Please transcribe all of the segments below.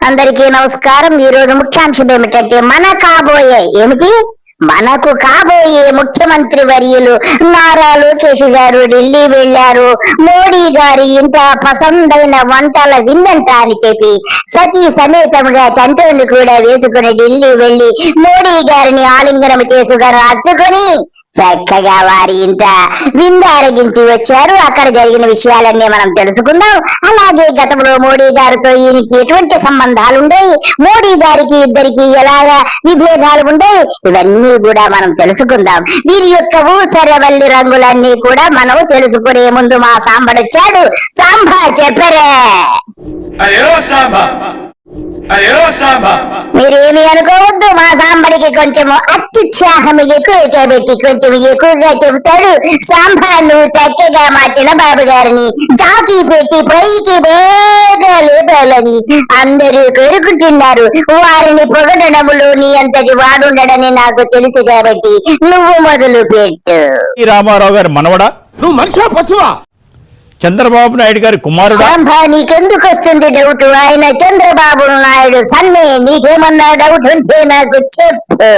అందరికీ నమస్కారం. ఈ రోజు ముఖ్యాంశం ఏమిటంటే మన కాబోయే ఏమిటి? మనకు కాబోయే ముఖ్యమంత్రి వర్యులు నారా లోకేష్ గారు ఢిల్లీ వెళ్ళారు మోడీ గారి ఇంట పసందైన వంటల విందంట అని చెప్పి సతీ సమేతముగా చంటోని కూడా వేసుకుని ఢిల్లీ వెళ్ళి మోడీ గారిని ఆలింగనం చేసుకుని హత్తుకొని చక్కగా వారి ఇంట విందారగించి వచ్చారు. అక్కడ జరిగిన విషయాలన్నీ మనం తెలుసుకుందాం. అలాగే గతంలో మోడీ గారితో ఈయనకి ఎటువంటి సంబంధాలు ఉండేవి? మోడీ గారికి ఇద్దరికి ఎలాగా విభేదాలు ఉండేవి? ఇవన్నీ కూడా మనం తెలుసుకుందాం. వీరి యొక్క ఊసరవల్లి రంగులన్నీ కూడా మనం తెలుసుకునే ముందు మా సాంబడొచ్చాడు సాంబా చెప్పరే. మీరేమి అనుకోవద్దు మా సాంబడికి కొంచెం అత్యుత్సాహం ఎక్కువ కాబట్టి కొంచెం ఎక్కువగా చెబుతాడు. సాంబా నువ్వు చక్కగా మా చిన్నబాబు గారిని జాకీ పెట్టి పైకి బాగా లేపాలని అందరూ కోరుకుంటున్నారు. వారిని పొగడములు నీ అంతటి వాడుండడని నాకు తెలుసు కాబట్టి నువ్వు మొదలు పెట్టు ఈ రామారావు గారి మనవడా? నువ్వు మనిషివా పశువా? చంద్రబాబు నాయుడు గారి కుమారుడా? నీకెందుకు వస్తుంది డౌట్ ఆయన చంద్రబాబు నాయుడు సన్నే నీకేమన్నా డౌట్ ఉంటే నాకు చెప్పు.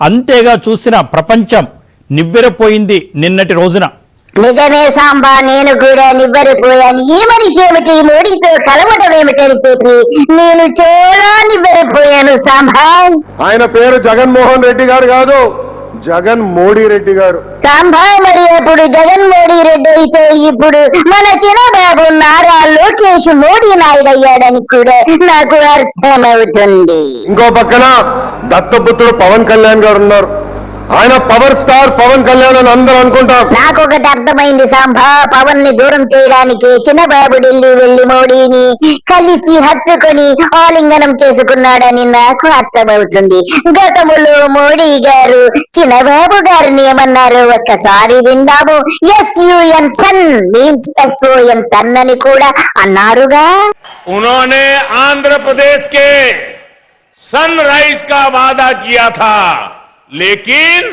అంతేగా చూసిన ప్రపంచం నివ్వెరపోయింది నిన్నటి రోజున. నిజమే సాంబా నేను కూడా నివ్వెరపోయాను. ఈ మనిషి ఏమిటి? మోడీతో కలవడం ఏమిటని చెప్పి నేను చాలా నివ్వెరపోయాను సాంబా ఆయన పేరు జగన్మోహన్ రెడ్డి గారు కాదు. జగన్ మోడీ రెడ్డి గారు. సాంబా మరి అప్పుడు జగన్ మోడీ రెడ్డి అయితే ఇప్పుడు మన చిన్నబాబు నారా లోకేష్ మోడీ నాయుడు అయ్యాడని కూడా నాకు అర్థమవుతుంది. ఇంకో పక్కన దత్తపుత్రుడు పవన్ కళ్యాణ్ గారు ఉన్నారు. ఆయన పవర్ స్టార్ పవన్ కళ్యాణ్ అని అందరూ అనుకుంటారు నాకు ఒకటి అర్థమైంది సాంబా పవన్ ని దూరం చేయడానికి చిన్నబాబు ఢిల్లీ వెళ్లి మోడీని కలిసి హత్తుకొని ఆలింగనం చేసుకున్నాడని నాకు అర్థమవుతుంది గతములో మోడీ గారు చిన్నబాబు గారిని ఏమన్నారు ఒక్కసారి విందాము S U N sun means S O N son అని కూడా అన్నారుగా उन्होंने आंध्र प्रदेश के सनराइज का वादा किया था लेकिन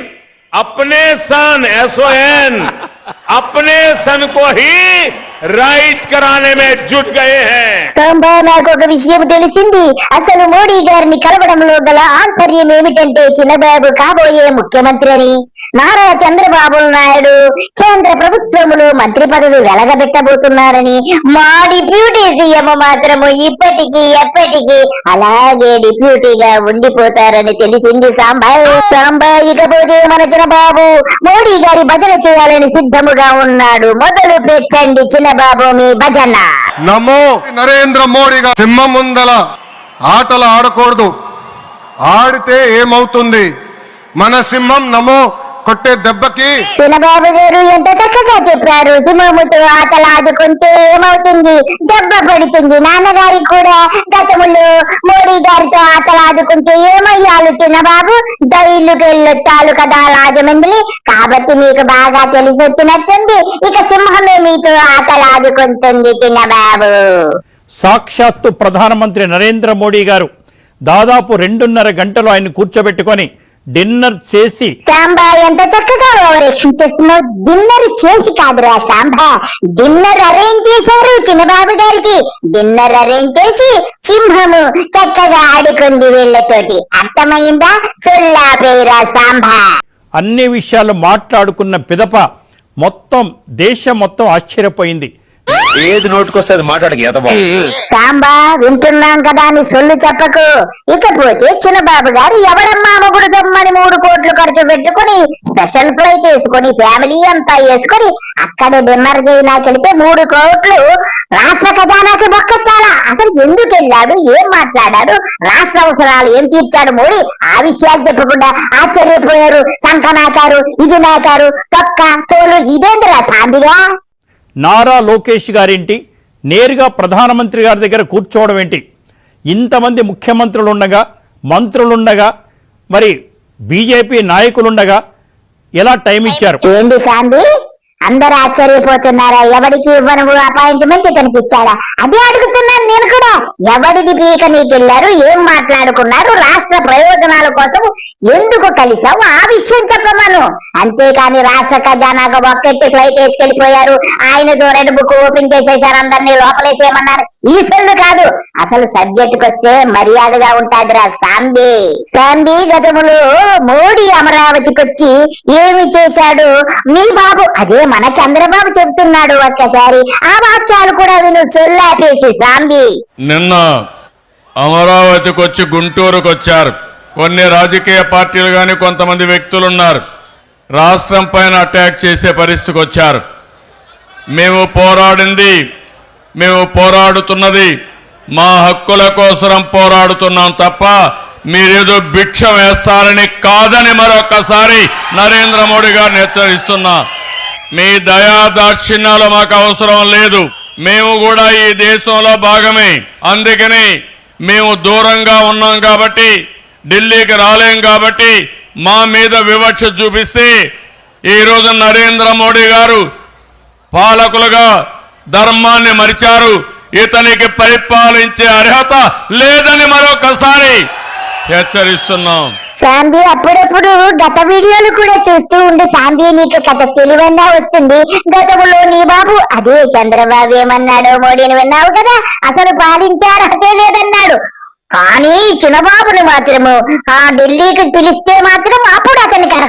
अपने सन एसओएन अपने सन को ही జుట్ నాకు ఒక విషయం తెలిసింది. అసలు మోడీ గారిని కలవడంలో గల ఆంతర్యం ఏమిటంటే చిన్నబాబు కాబోయే ముఖ్యమంత్రి అని నారా చంద్రబాబు నాయుడు కేంద్ర ప్రభుత్వంలో మంత్రి పదవి వెలగబెట్టబోతున్నారని మా డిప్యూటీ సీఎం మాత్రము ఇప్పటికీ ఎప్పటికీ అలాగే డిప్యూటీగా ఉండిపోతారని తెలిసింది సాంబాయి సాంబాయి ఇకపోతే మన చిన్నబాబు మోడీ గారి భజన చేయాలని సిద్ధముగా ఉన్నాడు. మొదలు పెట్టండి చిన్న చిన్నబాబు మీ భజన. నమో నరేంద్ర మోడీ గారు సింహం ముందల ఆటలు ఆడకూడదు. ఆడితే ఏమవుతుంది? మన సింహం నమో కొట్టే దెబ్బకి చిన్నబాబు గారు ఎంత చక్కగా చెప్పారు. సింహముతో ఆటలు ఆడుకుంటే ఏమవుతుంది? దెబ్బ పడుతుంది. నాన్నగారి కూడా గతములో మోడీ గారితో ఆటలు ఆడుకుంటే ఏమయ్యాలు చిన్నబాబు? జైలుకి వెళ్ళొచ్చాలు కదా రాజమండ్రి. కాబట్టి మీకు బాగా తెలిసి వచ్చినట్టుంది ఇక సింహమే మీతో ఆటలు ఆడుకుంటుంది చిన్నబాబు. సాక్షాత్తు ప్రధానమంత్రి నరేంద్ర మోడీ గారు దాదాపు రెండున్నర గంటలు ఆయన కూర్చోబెట్టుకొని డిన్నర్ చేసి సాంబా ఎంత చక్కగా ఓవరేక్షన్ చేస్తున్నావు డిన్నర్ చేసి కాదురా సాంబా. డిన్నర్ అరేంజ్ చేశారు చిన్నబాబు గారికి. డిన్నర్ అరేంజ్ చేసి సింహము చక్కగా ఆడుకుంది వీళ్ళతోటి. అర్థమైందా? సొల్లా పేరా సాంబా. అన్ని విషయాలు మాట్లాడుకున్న పిదప మొత్తం దేశం మొత్తం ఆశ్చర్యపోయింది. ఏది నోటుకొస్తే అది మాట్లాడక సాంబా వింటున్నాం కదా అని సొల్లు చెప్పకు. ఇకపోతే చిన్నబాబు గారు మూడు కోట్లు పెట్టుకుని స్పెషల్ ఫ్లైట్ వేసుకొని ఫ్యామిలీ అంతా వేసుకొని అక్కడ డిన్నర్ వెళితే మూడు కోట్లు రాష్ట్ర ఖజానాకి మొక్కట్టాలా అసలు ఎందుకు వెళ్ళాడు? ఏం మాట్లాడాడు? రాష్ట్ర అవసరాలు ఏం తీర్చాడు మోడీ? ఆ విషయాలు చెప్పకుండా ఆశ్చర్యపోయారు శంఖ నాకారు ఇది నాకారు తొక్క తోలు ఇదేంద్రా సాంబిగా? నారా లోకేష్ గారింటి? నేరుగా ప్రధానమంత్రి గారి దగ్గర కూర్చోవడం ఏంటి? ఇంతమంది ముఖ్యమంత్రులు ఉండగా మంత్రులుండగా మరి బీజేపీ నాయకులుండగా ఎలా టైం ఇచ్చారు? ఏంది అందరు ఆశ్చర్యపోతున్నారా? ఎవడికి ఇవ్వను అపాయింట్మెంట్ ఇతనికి ఇచ్చాడా? అదే అడుగుతున్నాను నేను కూడా. ఎవడిది పీక నీకెళ్ళారు ఏం మాట్లాడుకున్నారు? రాష్ట్ర ప్రయోజనాల కోసం ఎందుకు కలిసావు ఆ విషయం చెప్పమను. అంతేకాని రాష్ట్ర ఖజానాకు ఒక్కటి ఫ్లైట్ వేసుకెళ్ళిపోయారు ఆయన రెడ్ బుక్ ఓపెన్ చేసేసారు అందరినీ లోపలేసేయమన్నారు. ఈ కాదు. అసలు సబ్జెక్ట్ వస్తే మర్యాదగా ఉంటాదిరా సాంబి. సాంబి గతములు మోడీ అమరావతికి వచ్చి ఏమి చేశాడు? మీ బాబు. అదే మన చంద్రబాబు చెబుతున్నాడు ఒక్కసారి. ఆ వాక్యాలు కూడా విను సొల్లాపేసి సాంబి. నిన్న అమరావతికి వచ్చి గుంటూరుకు వచ్చారు. కొన్ని రాజకీయ పార్టీలు కానీ కొంతమంది వ్యక్తులు ఉన్నారు రాష్ట్రం పైన అటాక్ చేసే పరిస్థితికి వచ్చారు. మేము పోరాడింది మేము పోరాడుతున్నది మా హక్కుల కోసం పోరాడుతున్నాం తప్ప మీరేదో భిక్ష వేస్తారని కాదని మరొకసారి నరేంద్ర మోడీ గారిని హెచ్చరిస్తున్నా. మీ దయా దాక్షిణ్యాలు మాకు అవసరం లేదు. మేము కూడా ఈ దేశంలో భాగమే. అందుకని మేము దూరంగా ఉన్నాం కాబట్టి ఢిల్లీకి రాలేం కాబట్టి మా మీద వివక్ష చూపిస్తే ఈరోజు నరేంద్ర మోడీ గారు పాలకులుగా ధర్మాన్ని మరిచారు. ఇతనికి పరిపాలించే అర్హత లేదని మరొకసారి హెచ్చరిస్తున్నాం. శాంతి అప్పుడప్పుడు గత వీడియోలు కూడా చూస్తూ ఉండు శాంతి నీకు కథ తెలివన్నా వస్తుంది. గతములో నీ బాబు అదే చంద్రబాబు ఏమన్నాడో మోడీని విన్నావు కదా? అసలు పాలించారు అదే లేదన్నాడు కానీ చిన్నబాబును మాత్రము ఆ ఢిల్లీకి పిలిస్తే మాత్రం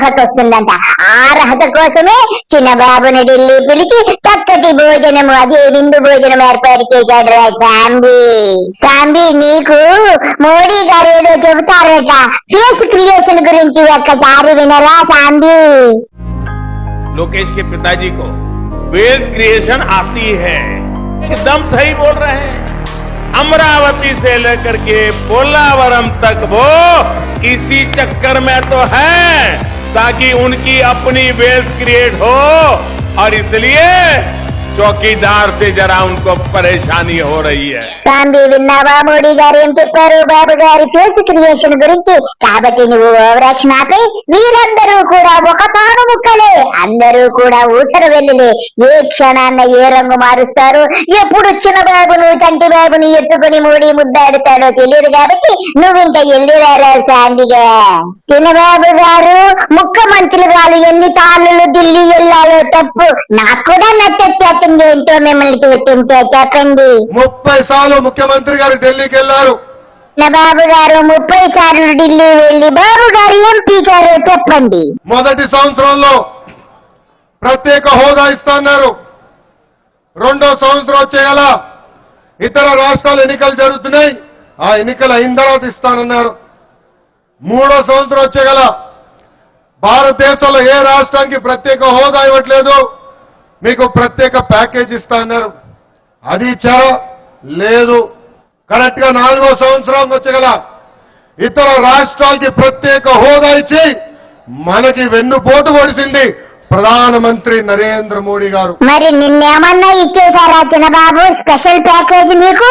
అర్హత వస్తుందంట ఆ అర్హత కోసమే చిన్నబాబుని ఢిల్లీ పిలిచి చక్కటి భోజనము అదే విందు భోజనం ఏర్పాటు చేశాడు రా సాంబి సాంబి నీకు మోడీ గారు ఏదో చెబుతారట ఫేస్ క్రియేషన్ గురించి ఒక్కసారి వినరా సాంబి लोकेश के पिताजी को वेल्थ क्रिएशन आती है एकदम सही बोल रहे हैं अमरावती से लेकर के पोलावरम तक वो इसी चक्कर में तो है ताकि उनकी अपनी वेल्थ क्रिएट हो। और इसलिए చౌకీదార్ సే జరా ఉनको పరేషానీ హో రహీ హై సాంబి విన్నావా మోడీ గారు ఏం చెప్పారు బాబు గారి ఫేస్ క్రియేషన్ గురించి కాబట్టి నువ్వు ఓవర్ యాక్షన్ ఆపి వీరందరూ కూడా ఒక తాను ముక్కలే। అందరూ కూడా ఊసర వెళ్ళలే। ఏ క్షణాన్న ఏ రంగు మారుస్తారు? ఎప్పుడు చిన్న బాబును చంటి బాబుని ఎత్తుకుని మూడి ముద్దాడుతాడో తెలియదు కాబట్టి నువ్వు ఇంకా వెళ్ళి రారా సాంబిగా? చిన్నబాబు గారు ముఖ్యమంత్రి గారు ఎన్ని తాళ్ళు ఢిల్లీ వెళ్ళాలో తప్పు నాకు కూడా నచ్చెట్టు నచ్చత్యాతంగా ఏంటో మిమ్మల్ని చూస్తుంటే చెప్పండి. ముప్పై సార్లు ముఖ్యమంత్రి గారు ఢిల్లీకి వెళ్ళారు నా బాబు గారు ముప్పై సార్లు ఢిల్లీ వెళ్ళి బాబు గారు ఎంపీ గారు చెప్పండి. మొదటి సంవత్సరంలో ప్రత్యేక హోదా ఇస్తున్నారు. రెండో సంవత్సరం వచ్చే గల ఇతర రాష్ట్రాలు ఎన్నికలు జరుగుతున్నాయి. ఆ ఎన్నికలు అయిన తర్వాత ఇస్తానన్నారు. మూడో సంవత్సరం వచ్చే గల భారతదేశంలో ఏ రాష్ట్రానికి ప్రత్యేక హోదా ఇవ్వట్లేదు. మీకు ప్రత్యేక ప్యాకేజ్ ఇస్తా అన్నారు. అది ఇచ్చారో లేదు. కరెక్ట్గా నాలుగో సంవత్సరం కదా. ఇతర రాష్ట్రాలకి ప్రత్యేక హోదా ఇచ్చి మనకి వెన్నుపోటు కొడిసింది ప్రధానమంత్రి నరేంద్ర మోడీ గారు. మరి నిన్నేమన్నా ఇచ్చేసారా చిన్నబాబు? స్పెషల్ ప్యాకేజ్ మీకు?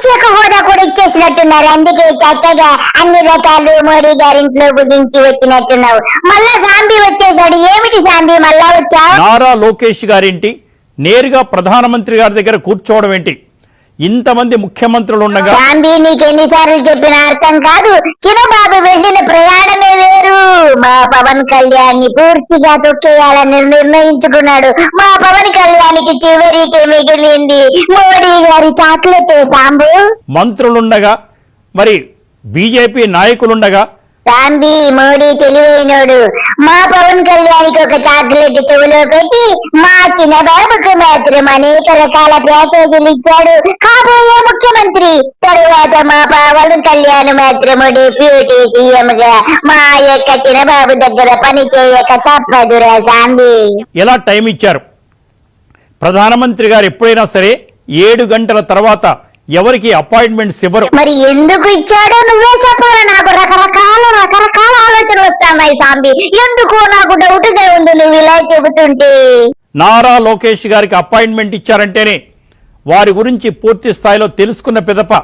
ప్రత్యేక హోదా కూడా ఇచ్చేసినట్టున్నారు. అందుకే చక్కగా అన్ని రకాలు మోడీ గారింట్లో బుధించి వచ్చినట్టున్నావు. మళ్ళా సాంబి వచ్చేసాడు. ఏమిటి సాంబి మళ్ళా వచ్చావు నారా లోకేష్ గారింటి? నేరుగా ప్రధానమంత్రి గారి దగ్గర కూర్చోవడం ఏంటి? ఇంతమంది ముఖ్యమంత్రులు ఉండగా శాంతి నీకెన్నిసార్లు చెప్పిన అర్థం కాదు. చిన్నబాబు వెళ్ళిన ప్రయాణమే వేరు. పవన్ కళ్యాణ్ని పూర్తిగా తొక్కేయాలని నిర్ణయించుకున్నాడు. మా పవన్ కళ్యాణ్కి చివరికి మిగిలింది మోడీ గారి చాక్లెట్ సాంబు. మంత్రులుండగా మరి బీజేపీ నాయకులుండగా. సాంబి మోడీ తెలివైనోడు. మా పవన్ కళ్యాణ్కి ఒక చాక్లెట్ చెవిలో పెట్టి మా చిన్నబాబుకు మాత్రం అనేక రకాల ప్యాకేజీలు ఇచ్చాడు. కాబోయే ముఖ్యమంత్రి తరువాత మా పవన్ కళ్యాణ్ మాత్రము డిప్యూటీ సీఎం గా మా యొక్క చిన్నబాబు దగ్గర పని చేయక తప్పదురా సాంబి ఎలా టైం ఇచ్చారు? ప్రధానమంత్రి గారు ఎప్పుడైనా సరే ఏడు గంటల తర్వాత ఎవరికి అపాయింట్మెంట్స్ ఇవ్వరు. మరి ఎందుకు ఇచ్చాడో నువ్వే చెప్పాలి నాకు. రకరకాల రకరకాల ఆలోచనలు వస్తున్నాయి సాంబి ఎందుకు నాకు డౌట్గా ఉంది నువ్వు ఇలా చెబుతుంటే? నారా లోకేష్ గారికి అపాయింట్మెంట్ ఇచ్చారంటేనే వారి గురించి పూర్తి స్థాయిలో తెలుసుకున్న పిదప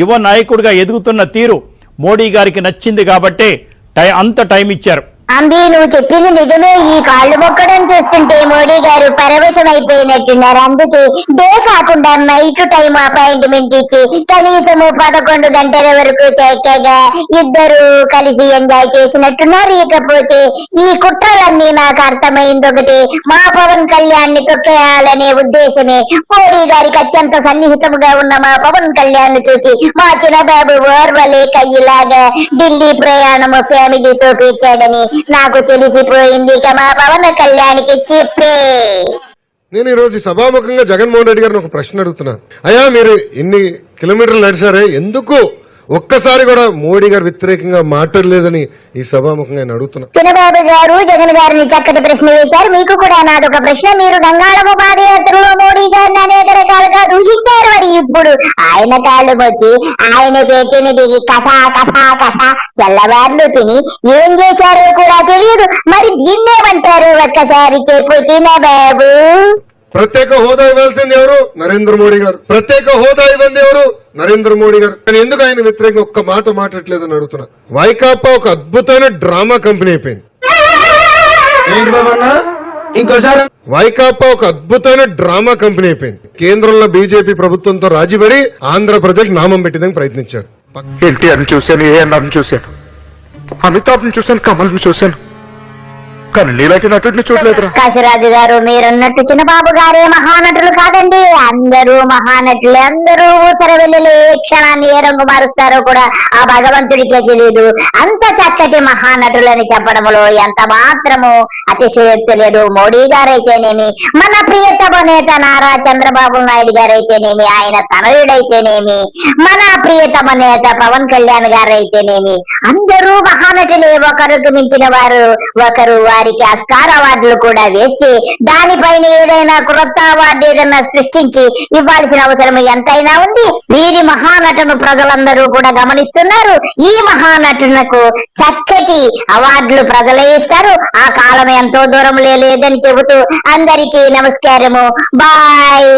యువ నాయకుడిగా ఎదుగుతున్న తీరు మోడీ గారికి నచ్చింది కాబట్టే టై అంత టైం ఇచ్చారు. అంబి నువ్వు చెప్పింది నిజమే. ఈ కాళ్ళు మొక్కడం చూస్తుంటే మోడీ గారు పరవశం అయిపోయినట్టున్నారు అందుకే డే కాకుండా నైట్ టైం అపాయింట్మెంట్ ఇచ్చి కనీసము పదకొండు గంటల వరకు చక్కగా ఇద్దరు కలిసి ఎంజాయ్ చేసినట్టున్నారు. ఇకపోతే ఈ కుట్రలన్నీ నాకు అర్థమైంది ఒకటి. మా పవన్ కళ్యాణ్ని తొక్కేయాలనే ఉద్దేశమే. మోడీ గారికి అత్యంత సన్నిహితముగా ఉన్న మా పవన్ కళ్యాణ్ చూసి మా చిన్నబాబు ఓర్వలేక ఇలాగా ఢిల్లీ ప్రయాణము ఫ్యామిలీతో పెట్టాడని నాకు తెలిసిపోయింది ఇక మా పవన్ కళ్యాణ్కి చెప్పే. నేను ఈరోజు సభాముఖంగా జగన్మోహన్ రెడ్డి గారిని ఒక ప్రశ్న అడుగుతున్నాను అయ్యా మీరు ఇన్ని కిలోమీటర్లు నడిచారే ఎందుకు ఒక్కసారి కూడా మోడీ గారు వ్యతిరేకంగా మాట్లాడలేదని ఈ సభాముఖంగా ఆయన అడుగుతున్నా. చిన్నబాబు గారు జగన్ గారిని చక్కటి ప్రశ్న వేశారు. మీకు కూడా నాదొక ప్రశ్న. మీరు గంగాళము పాదయాత్రలో మోడీ గారిని అనేక రకాలుగా దూషించారు. ఇప్పుడు ఆయన కాళ్ళు మొక్కి ఆయన పెట్టినది కసా కసా కసా తెల్లవార్లు తిని ఏం చేశారో కూడా తెలియదు. మరి దీన్నేమంటారు ఒక్కసారి చెప్పు చిన్నబాబు. ప్రత్యేక హోదా ఇవ్వాల్సింది ఎవరు? నరేంద్ర మోడీ గారు. ప్రత్యేక హోదా ఇవ్వండి ఎవరు? నరేంద్ర మోడీ గారు. కానీ ఎందుకు ఆయన వ్యతిరేకంగా ఒక్క మాట మాట్లాడలేదని అడుగుతున్నా. వైకాపా ఒక అద్భుతమైన డ్రామా కంపెనీ అయిపోయింది. ఏంటి బాబన్నా ఇంకోసారి వైకాపా ఒక అద్భుతమైన డ్రామా కంపెనీ అయిపోయింది. కేంద్రంలో బీజేపీ ప్రభుత్వంతో రాజీపడి ఆంధ్ర ప్రజలకు నామం పెట్టడానికి ప్రయత్నించారు. ఎన్టీఆర్ని చూశాను ఏఎన్ఆర్ని చూశాను అమితాబ్ని చూశాను కమల్ని చూశాను. కానీ నీలాంటి నటుడిని చూడలేదురా కాశీరాజు గారు మీరన్నట్టు చిన్నబాబు గారే మహానటులు కాదండి. అందరూ మహానటులే. అందరూ ఊసర వెళ్ళలే క్షణాన్ని ఏ రంగు మారుస్తారో కూడా ఆ భగవంతుడికే తెలియదు అంత చక్కటి మహానటులని చెప్పడంలో ఎంత మాత్రము అతిశయోక్తి లేదు మోడీ గారైతేనేమి మన ప్రియతమ నేత నారా చంద్రబాబు నాయుడు గారైతేనేమి ఆయన తనయుడైతేనేమి మన ప్రియతమ నేత పవన్ కళ్యాణ్ గారైతేనేమి అందరూ మహానటులే. ఒకరికి మించిన వారు ఒకరు వారికి ఆస్కార్ అవార్డులు కూడా వేసి దానిపైన ఏదైనా క్రొత్త అవార్డు ఏదైనా సృష్టించి ఇవ్వాల్సిన అవసరం ఎంతైనా ఉంది. వీరి మహానటును ప్రజలందరూ కూడా గమనిస్తున్నారు. ఈ మహానటునకు చక్కటి అవార్డులు ప్రజలే ఇస్తారు. ఆ కాలం ఎంతో దూరం లేదని చెబుతూ అందరికీ నమస్కారము. బాయ్.